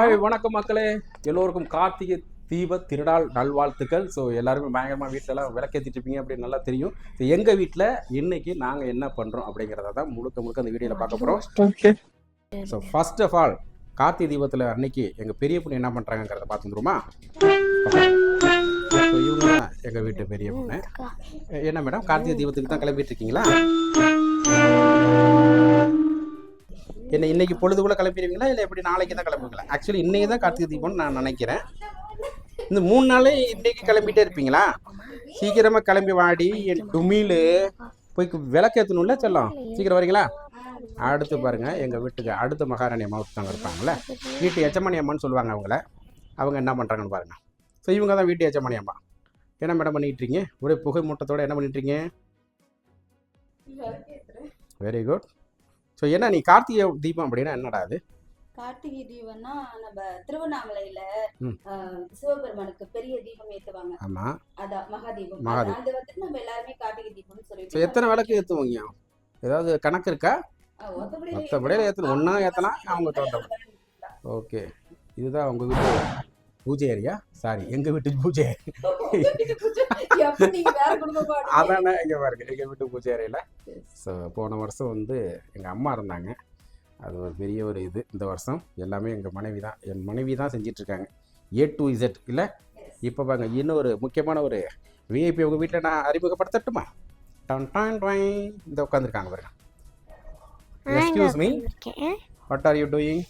Hi வணக்கம் மக்களே. எல்லோருக்கும் கார்த்திகை தீப திருநாள் நல்வாழ்த்துக்கள். ஸோ எல்லாருமே பயங்கரமாக வீட்டிலலாம் விளக்கேற்றிட்டு இருப்பீங்க அப்படின்னு நல்லா தெரியும். ஸோ எங்கள் வீட்டில் இன்னைக்கு நாங்கள் என்ன பண்ணுறோம் அப்படிங்கிறத தான் முழுக்க முழுக்க அந்த வீடியோவில் பார்க்க போகிறோம் okay so first of all Karthigai தீபத்தில் அன்னைக்கு எங்கள் பெரிய பொண்ணு என்ன பண்ணுறாங்கிறத பார்த்து வந்துருமா ஸோ இவங்க எங்கள் வீட்டு பெரிய பொண்ணு. என்ன மேடம் கார்த்திகை தீபத்துக்கு தான் கிளம்பிட்டு இருக்கீங்களா? என்ன இன்னைக்கு பொழுதுக்குள்ள கிளம்பிடுவீங்களா? இல்லை எப்படி நாளைக்கு தான் கிளம்புங்களா ஆக்சுவலி இன்னைக்கு தான் கார்த்திகை தீபம்னு நான் நினைக்கிறேன். இந்த மூணு நாளே இன்னைக்கு கிளம்பிட்டே இருப்பீங்களா? சீக்கிரமா கிளம்பி வாடி என் டுமிலு. போய் விளக்கேற்றணும்ல செல்லம்? சீக்கிரம் வரீங்களா? அடுத்து பாருங்க எங்க வீட்டுக்கு அடுத்த மகாராணி அம்மா ஒருத்தவங்க இருப்பாங்களே வீட்டு எச்சமணி அம்மான்னு சொல்லுவாங்க அவங்கள. அவங்க என்ன பண்ணுறாங்கன்னு பாருங்க. ஸோ இவங்க தான் வீட்டு எச்சமணி அம்மா. என்ன மேடம் பண்ணிட்டு இருக்கீங்க? ஒரே புகை மூட்டத்தோட என்ன பண்ணிட்டு இருக்கீங்க? வெரி குட் ஸோ என்ன நீ கார்த்திகை தீபம் அப்படின்னா என்னடா அது? கார்த்திகை தீபம்னா நம்ம திருவண்ணாமலையில சிவபெருமானுக்கு பெரிய தீபம் ஏத்துவாங்க. ஆமாம் அதான் மகாதீபம். மகாதீபம். அது வந்து நம்ம எல்லாருமே கார்த்திகை தீபம்னு சொல்லிட்டு எத்தனை விளக்கு ஏற்றுவீங்க ஏதாவது கணக்கு இருக்கா? மொத்தப்படியில் ஏற்றணும் ஒன்றா ஏற்றலாம் அவங்க தோட்டம் ஓகே இதுதான் உங்கள் வீட்டு பூஜை ஏரியா சாரி எங்கள் வீட்டு பூஜை? அதானே இங்கே பாருங்க எங்கள் வீட்டு பூஜை அறையில். ஸோ போன வருஷம் வந்து எங்கள் அம்மா இருந்தாங்க. அது ஒரு பெரிய ஒரு இது. இந்த வருஷம் எல்லாமே எங்கள் மனைவி தான். என் மனைவி தான் செஞ்சிட்ருக்காங்க. ஏ டு இசட் இல்லை? இப்போ பாருங்க இன்னொரு முக்கியமான ஒரு விஐபி உங்கள் வீட்டில் நான் அறிமுகப்படுத்தட்டுமா? டன் டான் டாய் இந்த உட்காந்துருக்காங்க பாருங்க. Excuse me what are you doing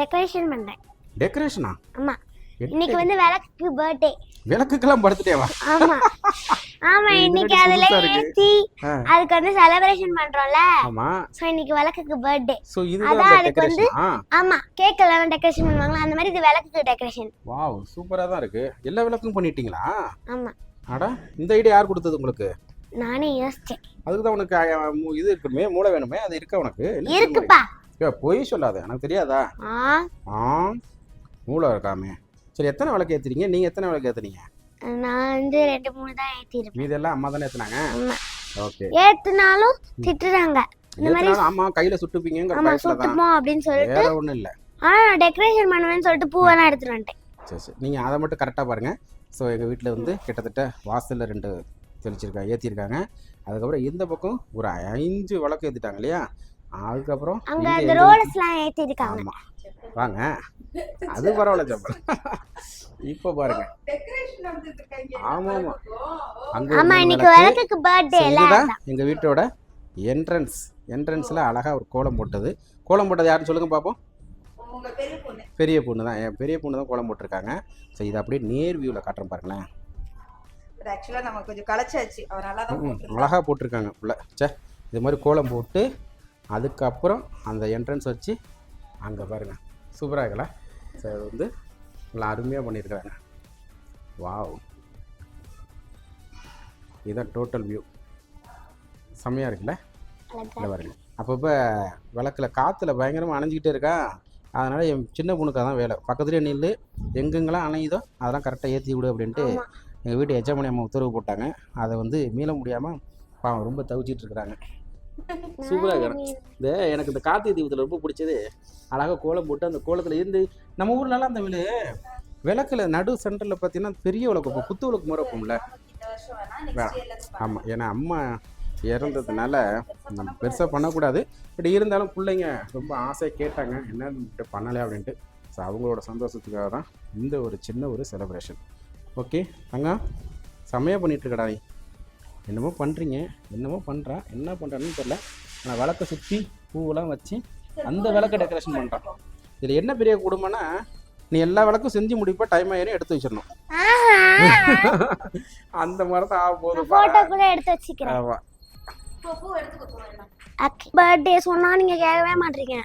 decoration பண்றேன். டெக்கரேஷனா ஆமா. இன்னைக்கு வந்து விளக்குக்கு பர்த்டே விளக்குக்கெல்லாம் படுத்துட்டேவா ஆமா. ஆமா இது இன்னைக்கு அதுல? ஏத்தி. அதுக்கு வந்து செலிப்ரேஷன் பண்றோம்ல. ஆமாம் சோ இன்னைக்கு விளக்குக்கு பர்த்டே அதான் அந்த அதுக்கு வந்து- ஆமா கேக் எல்லாம் டெக்கரேஷன் பண்ணுவாங்களா? அந்த மாதிரி இது விளக்குக்கு டெக்கரேஷன் வாவ் சூப்பராக தான் இருக்கு. எல்லா விளக்கும் பண்ணிட்டீங்களா? ஆமா. அடா இந்த ஐடியா யார் கொடுத்தது உங்களுக்கு? நானே யோசிச்சேன். அதுக்கு தான் உனக்கு இது இருக்குமே மூளை வேணுமே? அது இருக்கா உனக்கு? இருக்குப்பா. பொய் சொல்லாத எனக்கு தெரியாதா? ஆ. ஆ. மூளை இருக்காமே. சரி எத்தனை விளக்கு ஏத்துறீங்க? நீங்க எத்தனை விளக்கு ஏத்துனீங்க? நான் வந்து ரெண்டு மூணு தான் ஏத்திருப்பேன். மீதெல்லாம் அம்மா தானே ஏத்துனாங்க? ஓகே. ஏத்துனாலும் திட்டுறாங்க. இந்த மாதிரி ஆமா கையில ஆமா பயத்துல தான். சுட்டுப்போம் அப்படின்னு சொல்லிட்டு வேற ஒண்ணும் இல்ல. ஆனா நான் டெக்கரேஷன் பண்ணுவேன்னு சொல்லிட்டு பூவெல்லாம் எடுத்துட்டு வந்துட்டேன். சரி சரி. நீங்க அதை மட்டும் கரெக்டா பாருங்க. ஸோ எங்க வீட்ல வந்து கிட்டத்தட்ட வாசல்ல ரெண்டு தெளிச்சிருக்காங்க ஏத்திருக்காங்க. அதுக்கப்புறம் இந்த பக்கம் ஒரு அஞ்சு விளக்கு ஏத்திட்டாங்க இல்லையா? அதுக்கப்புறம் அங்க ஏத்திருக்காங்க. ஆமா. வாங்க. அது பரவாயில்ல ஜம்பல் இப்போ பாருங்க. ஆமா ஆமா. அங்க ஆமா இன்னைக்கு. விளக்குக்கு பர்த்டே எங்க வீட்டோட என்ட்ரன்ஸ் என்ட்ரன்ஸ்ல அழகா ஒரு கோலம் போட்டது. கோலம் போட்டது யாருன்னு சொல்லுங்க பாப்போம். உங்க பெரிய பொண்ணு. தான். என் பெரிய பொண்ணு தான் கோலம் போட்டிருக்காங்க. ஸோ இது அப்படியே நேர் வியூவில் காட்டுறேன் பாருங்களேன். நம்ம கொஞ்சம் களைச்சாச்சு. அழகா போட்டிருக்காங்க. உள்ள. சே இது மாதிரி கோலம் போட்டு அதுக்கப்புறம் அந்த என்ட்ரன்ஸ் வச்சு அங்கே பாருங்க. சூப்பராக இருக்கல ஸோ இது வந்து நல்லா அருமையாக பண்ணியிருக்காங்க வாவ் இதுதான் டோட்டல் வியூ செம்மையாக இருக்குல்ல? இல்லை பாருங்க. அப்பப்போ விளக்கில் காற்றுல பயங்கரமாக அணைஞ்சிக்கிட்டே இருக்கா? அதனால் என் சின்ன பொண்ணுக்கு அதான் வேலை. பக்கத்துலேயே நில்லு. எங்கெங்கெல்லாம் அணையுதோ அதெல்லாம் கரெக்டாக ஏற்றி விடு அப்படின்ட்டு. எங்கள் வீட்டு எஜமானி அம்மா உத்தரவு போட்டாங்க. அதை வந்து மீள முடியாமல் பாவம் ரொம்ப தவிச்சிட்டு இருக்கிறாங்க. சூப்பராக இருக்கிறேன். இந்த எனக்கு இந்த கார்த்திகை தீபத்தில் ரொம்ப பிடிச்சது. அழகாக கோலம் போட்டு அந்த கோலத்தில் இருந்து நம்ம ஊர்லலாம் அந்த விளக்கில் நடு சென்டரில் பார்த்தீங்கன்னா பெரிய விளக்கு வைப்போம், குத்து விளக்கு முறை வைப்போம்ல. ஆமாம் ஏன்னா அம்மா இறந்ததுனால நம்ம பெருசாக பண்ணக்கூடாது. பட் இருந்தாலும் பிள்ளைங்க ரொம்ப ஆசையாக கேட்டாங்க என்ன இப்படி பண்ணலை அப்படின்ட்டு. ஸோ அவங்களோட சந்தோஷத்துக்காக தான் இந்த ஒரு சின்ன ஒரு செலிப்ரேஷன் ஓகே தங்கம் செம்மையாக பண்ணிகிட்ருக்கடா நீ. என்னமோ பண்ணுறீங்க என்னமோ பண்ணுறா என்ன பண்ணுறான்னு தெரில ஆனால் விளக்க சுற்றி பூவெல்லாம் வச்சு அந்த விளக்க டெக்கரேஷன் பண்ணுறான் இதில் என்ன பெரிய குடும்பம்னா நீ எல்லா விளக்கும் செஞ்சு முடிப்பா டைம் ஆயிரும் எடுத்து வச்சிடணும். அந்த மாதிரி தான் ஆக போகுது போட்டோ கூட எடுத்து வச்சுக்கிறேன். ஆமாம். பர்த்டே சொன்னா நீங்க கேட்கவே மாட்டீங்க.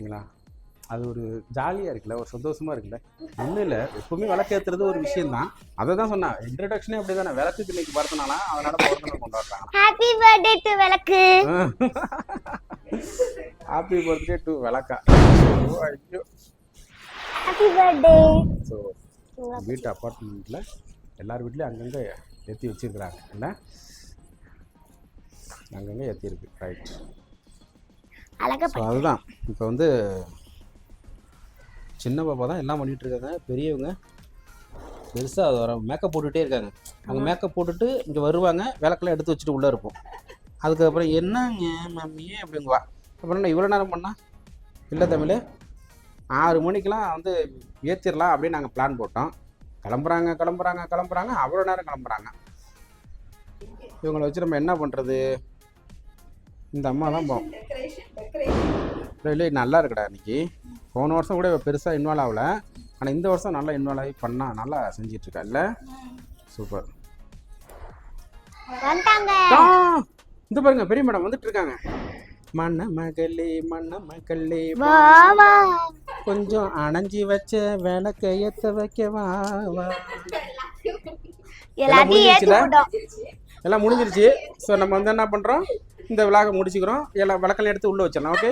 அது ஒரு ஜாலியாக இருக்குல்ல ஒரு சந்தோஷமா இருக்குல்ல. ஒன்றும் இல்லை எப்பவுமே விளக்கேற்றுறது ஒரு விஷயம் தான் அதை தான் சொன்னேன் இன்ட்ரடக்ஷனே அப்படி தானே விளக்குக்கு இன்னைக்கு பிறந்தனால அதனால பிறந்தநாள் கொண்டாடுறாங்க ஹாப்பி பர்த்டே டு விளக்கு. ஹாப்பி பர்த்டே டு விளக்கா. ஐயோ. ஹாப்பி பர்த்டே ஸோ வீட்டு அப்பார்ட்மெண்ட்டில் எல்லார் வீட்லேயும் அங்கங்கே ஏற்றி வச்சிருக்கிறாங்க. என்ன? அங்கங்கே ஏற்றிருக்கு ரைட் ஸோ அதுதான். இப்போ வந்து சின்ன பாப்பா தான் எல்லாம் பண்ணிட்டு இருக்காங்க. பெரியவங்க பெருசாக அது வர மேக்கப் போட்டுகிட்டே இருக்காங்க. அவங்க மேக்கப் போட்டுட்டு இங்கே வருவாங்க விளக்கெல்லாம் எடுத்து வச்சுட்டு உள்ளே இருப்போம். அதுக்கப்புறம் என்னங்க மம்மி அப்படிங்குவா. அப்புறம் நான் இவ்வளோ நேரம் பண்ணா? இல்லை தமிழ் ஆறு மணிக்கெலாம் வந்து ஏற்றிடலாம் அப்படின்னு நாங்கள் பிளான் போட்டோம். கிளம்புறாங்க கிளம்புறாங்க கிளம்புறாங்க அவ்வளோ நேரம் கிளம்புறாங்க. இவங்களை வச்சு நம்ம என்ன பண்ணுறது இந்த அம்மா தான் போ. டெக்கரேஷன் டெக்கரேஷன் இல்லை நல்லா இருக்குடா இன்னைக்கு. போன வருஷம் கூட பெருசாக இன்வால்வ் ஆகல. ஆனால் இந்த வருஷம் நல்லா இன்வால்வ் ஆகி பண்ணா நல்லா செஞ்சிட்டு இருக்கா இல்லை சூப்பர்! இந்த பாருங்க பெரிய மேடம் வந்துட்டு இருக்காங்க மண்ண மகளே மண்ண மகளே கொஞ்சம் அணைஞ்சி வச்ச விளக்க ஏத்த வைக்க வா. எல்லாத்தையும் எல்லாம் முடிஞ்சிருச்சு. ஸோ நம்ம வந்து என்ன பண்ணுறோம் இந்த விழாவை முடிச்சுக்கிறோம். எல்லாம் விளக்கெல்லாம் எடுத்து உள்ளே வச்சிடலாம் ஓகே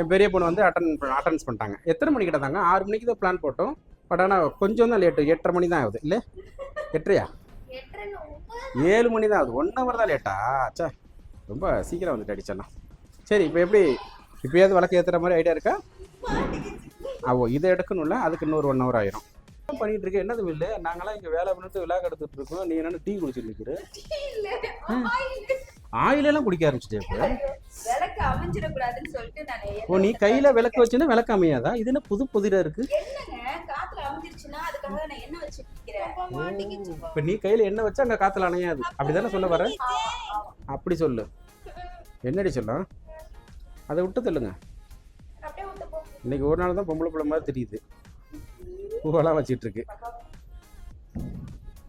என் பெரிய பொண்ணு வந்து அட்டன் அட்டன்ஸ் பண்ணிட்டாங்க. எத்தனை மணிக்கு தாங்க? ஆறு மணிக்கு தான் பிளான் போட்டோம். பட் ஆனால் கொஞ்சம் தான் லேட்டு எட்டரை மணி தான் ஆகுது இல்லை? எட்டரையா? ஏழு மணி தான் ஆகுது. ஒன் ஹவர் தான் லேட்டா ச்சே ரொம்ப சீக்கிரம் வந்துட்டு அடிச்சிடலாம் சரி இப்போ எப்படி? இப்போயாவது விளக்கு ஏற்றுற மாதிரி ஐடியா இருக்கா? ஓ இதை எடுக்கணும்ல. அதுக்கு இன்னொரு ஒன் ஹவர் ஆயிரும். பண்ணிட்டு இருக்க என்னது இல்லை நாங்களாம் இங்கே வேலை பண்ணிட்டு விழா எடுத்துட்டு இருக்கோம். நீ என்ன டீ குடிச்சிட்டு இருக்கிற? இல்ல. ஆயில் ஆயிலெல்லாம் குடிக்க ஆரம்பிச்சிட்டே இப்போ? விளக்கு அமைஞ்சிடக்கூடாதுன்னு சொல்லிட்டு நான் ஓ நீ கையில் விளக்கு வச்சுன்னா விளக்கு அமையாதா? இது என்ன புது புதிராக இருக்கு? காத்துல என்ன இப்போ நீ கையில் என்ன வச்சா அங்கே காற்றுல அணையாது. அப்படிதானே சொல்ல வர? அப்படி சொல்லு. என்னடி சொல்லும் அதை விட்டு சொல்லுங்க அப்படியே விட்டு போ. இன்னைக்கு ஒரு நாள் தான் பொம்பளை பிள்ளை மாதிரி தெரியுது. பூவெல்லாம் வச்சிட்டு இருக்கு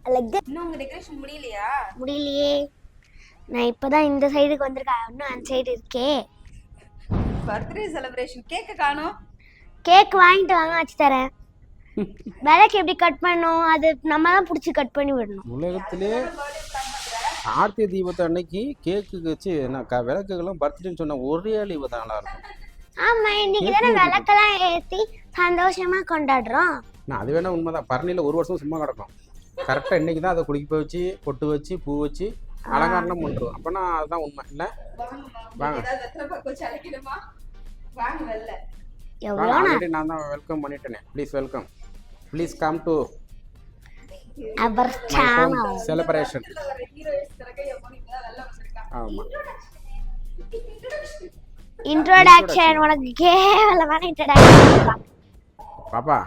அழகு. இன்னும் உங்க டெக்கரேஷன் முடியலையா? முடியலையே. நான் இப்பதான் இந்த சைடுக்கு வந்திருக்கேன். இன்னும் அந்த சைடு இருக்கே. பர்த்டே செலிப்ரேஷன் கேக்க காணோம். கேக் வாங்கிட்டு வாங்க வச்சு தரேன். விளக்கு எப்படி கட் பண்ணணும்? அது நம்ம தான் பிடிச்சி கட் பண்ணி விடணும். உலகத்திலே ஆர்த்தி தீபத்தை அன்னைக்கு கேக்கு வச்சு நான் விளக்குகளும் பர்த்டேன்னு சொன்ன ஒரே இவ தான் நல்லா இருக்கும் ஆமா இன்னைக்கு தானே விளக்கெல்லாம் ஏத்தி சந்தோஷமா கொண்டாடுறோம். நான் அது வேணா உண்மைதான். பரணியில் ஒரு வருஷம் சும்மா கிடக்கும். கரெக்டாக இன்னைக்கு தான் அதை குடிக்க வச்சு பொட்டு வச்சு பூ வச்சு அலங்காரம் பண்ணுறோம் அப்போனா அதுதான் உண்மை. இல்லை? வாங்க. ஆல்ரெடி நான் தான் welcome பண்ணிட்டேனே. Please welcome please come to our channel celebration introduction உனக்கு கேவலமான இன்ட்ரோடக்ஷன் பாப்பா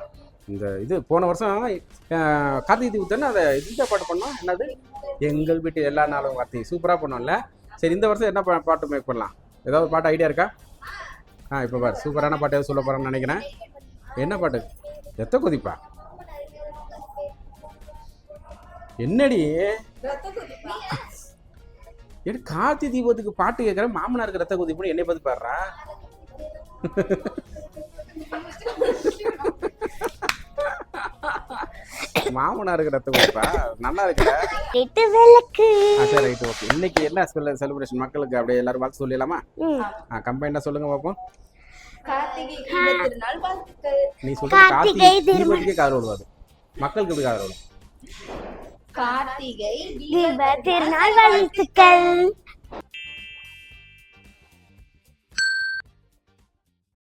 இந்த இது போன வருஷம் கார்த்திகை தீபத்தானே அதை இந்த பாட்டு பண்ணோம். என்னது? எங்கள் வீட்டு எல்லா நாளும் கார்த்திகை. சூப்பராக பண்ணோம்ல. சரி இந்த வருஷம் என்ன பா- பாட்டு மேக் பண்ணலாம்? ஏதாவது பாட்டு ஐடியா இருக்கா? ஆ இப்போ பாரு. சூப்பரான பாட்டு எதாவது சொல்ல போகிறேன்னு நினைக்கிறேன். என்ன பாட்டு? எத்த கொதிப்பா? என்னடி? ரத்த கார்த்தி தீபத்துக்கு பாட்டு கேட்குறேன் மாமனாருக்கு ரத்த கொதிப்புன்னு என்னை பார்த்து பாடுறா? மாமனாருக்கு ரத்த கொதிப்பா நல்லா ஆ சரி ரைட் ஓகே. இன்னைக்கு என்ன செலிப்ரேஷன் மக்களுக்கு அப்படியே எல்லாரும் வாழ்த்து சொல்லிடலாமா? கம்பைண்டாக சொல்லுங்க வாழ்த்துக்கள். நீ சொல்ற கார்த்திகை. தீபத்துக்கே கார் விடுவாது மக்களுக்கு எப்படி கார் விடும் கார்த்திகை தீப திருநாள் வாழ்த்துக்கள்.